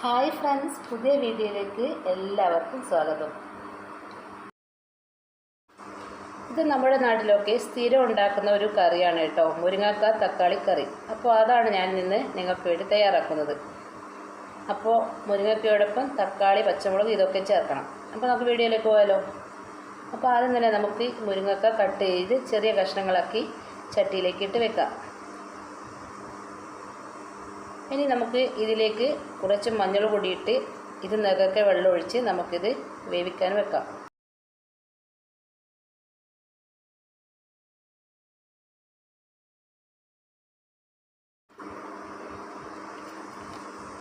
Hi friends പുതിയ വീഡിയോയിലേക്ക് എല്ലാവർക്കും സ്വാഗതം. ഇത് നമ്മുടെ നാട്ടിലൊക്കെ സ്ഥിരം ഉണ്ടാക്കുന്ന ഒരു കറിയാണ് കേട്ടോ മുരിങ്ങക്ക തക്കാളി കറി. അപ്പോൾ അതാണ് ഞാൻ ഇന്ന് നിങ്ങൾക്ക് വേണ്ടി തയ്യാറാക്കുന്നത്. അപ്പോൾ മുരിങ്ങക്കയോടൊപ്പം തക്കാളി പച്ചമുളക് ഇതൊക്കെ ചേർക്കണം. അപ്പോൾ നമുക്ക് വീഡിയോയിലേക്ക് പോയാലോ? അപ്പോൾ ആദ്യം തന്നെ നമുക്ക് മുരിങ്ങക്ക കട്ട് ചെയ്ത് ചെറിയ കഷ്ണങ്ങളാക്കി ചട്ടിയിലേക്ക് ഇട്ട് വെക്കാം. ഇനി നമുക്ക് ഇതിലേക്ക് കുറച്ച് മഞ്ഞൾ പൊടിയിട്ട് ഇത് നികക്കെ വെള്ളം ഒഴിച്ച് നമുക്കിത് വേവിക്കാൻ വെക്കാം.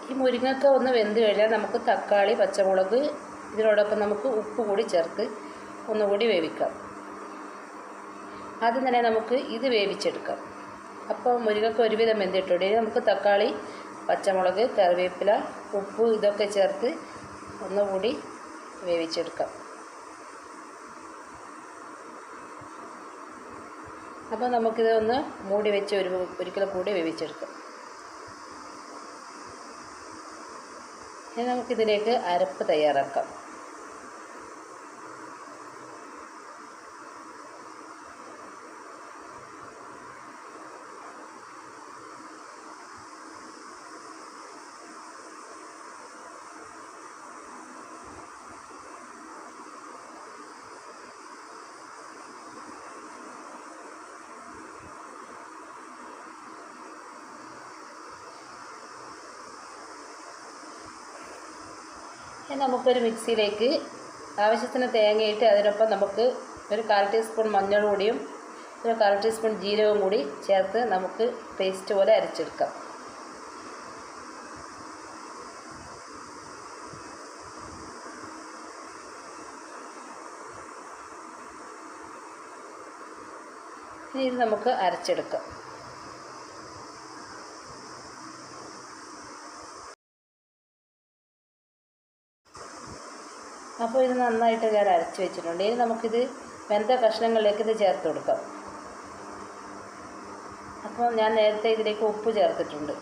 ഈ മുരിങ്ങക്ക ഒന്ന് വെന്ത് കഴിഞ്ഞാൽ നമുക്ക് തക്കാളി പച്ചമുളക് ഇതിനോടൊപ്പം നമുക്ക് ഉപ്പ് കൂടി ചേർത്ത് ഒന്നുകൂടി വേവിക്കാം. ആദ്യം തന്നെ നമുക്ക് ഇത് വേവിച്ചെടുക്കാം. അപ്പോൾ മുരിങ്ങക്ക് ഒരുവിധം വെന്തിട്ടുണ്ട് ഇനി നമുക്ക് തക്കാളി പച്ചമുളക് കറിവേപ്പില ഉപ്പ് ഇതൊക്കെ ചേർത്ത് ഒന്നുകൂടി വേവിച്ചെടുക്കാം. അപ്പോൾ നമുക്കിത് ഒന്ന് മൂടി വെച്ച് ഒരു ഒരിക്കലും കൂടി വേവിച്ചെടുക്കാം. ഇനി നമുക്കിതിലേക്ക് അരപ്പ് തയ്യാറാക്കാം. ഇനി നമുക്കൊരു മിക്സിയിലേക്ക് ആവശ്യത്തിന് തേങ്ങയിട്ട് അതിനൊപ്പം നമുക്ക് ഒരു കാൽ ടീസ്പൂൺ മഞ്ഞൾ കൂടിയും ഒരു കാൽ ടീസ്പൂൺ ജീരകവും കൂടി ചേർത്ത് നമുക്ക് പേസ്റ്റ് പോലെ അരച്ചെടുക്കാം. ഇനി ഇത് നമുക്ക് അരച്ചെടുക്കാം. അപ്പോൾ ഇത് നന്നായിട്ട് ഞാൻ അരച്ച് വെച്ചിട്ടുണ്ട്. ഇനി നമുക്കിത് വെന്ത കഷ്ണങ്ങളിലേക്ക് ഇത് ചേർത്ത് കൊടുക്കാം. അപ്പോൾ ഞാൻ നേരത്തെ ഇതിലേക്ക് ഉപ്പ് ചേർത്തിട്ടുണ്ട്.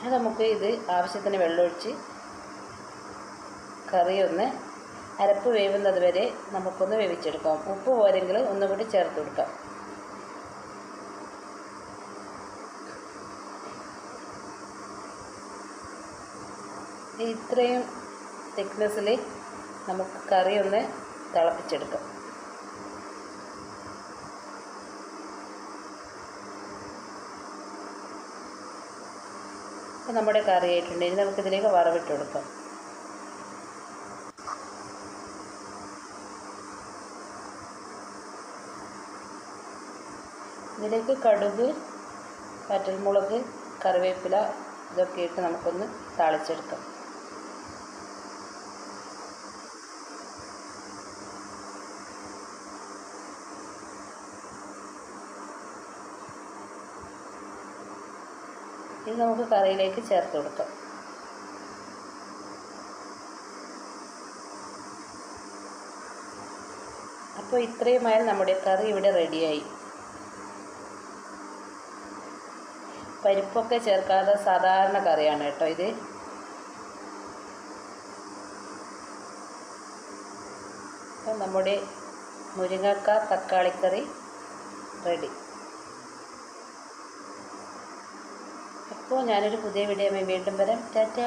അത് നമുക്ക് ഇത് ആവശ്യത്തിന് വെള്ളമൊഴിച്ച് കറി ഒന്ന് അരപ്പ് വേവുന്നത് വരെ നമുക്കൊന്ന് വേവിച്ചെടുക്കാം. ഉപ്പ് പോരെങ്കിൽ ഒന്നുകൂടി ചേർത്ത് കൊടുക്കാം. ഇത്രയും തിക്നെസ്സിൽ നമുക്ക് കറി ഒന്ന് തിളപ്പിച്ചെടുക്കാം. അപ്പോൾ നമ്മുടെ കറി ആയിട്ടുണ്ട്. ഇനി നമുക്കിതിലേക്ക് വറവിട്ട് കൊടുക്കാം. ഇതിലേക്ക് കടുക് വറ്റൽമുളക് കറിവേപ്പില ഇതൊക്കെ ഇട്ട് നമുക്കൊന്ന് താളിച്ചെടുക്കാം. ഇത് നമുക്ക് കറിയിലേക്ക് ചേർത്ത് കൊടുക്കാം. അപ്പോൾ ഇത്രയുമായാൽ നമ്മുടെ കറി ഇവിടെ റെഡിയായി. പരിപ്പൊക്കെ ചേർക്കാതെ സാധാരണ കറിയാണ് കേട്ടോ ഇത്. അപ്പം നമ്മുടെ മുരിങ്ങക്ക തക്കാളിക്കറി റെഡി. അപ്പോൾ ഞാനൊരു പുതിയ വീഡിയോ വീണ്ടും വരാം. ടാറ്റ.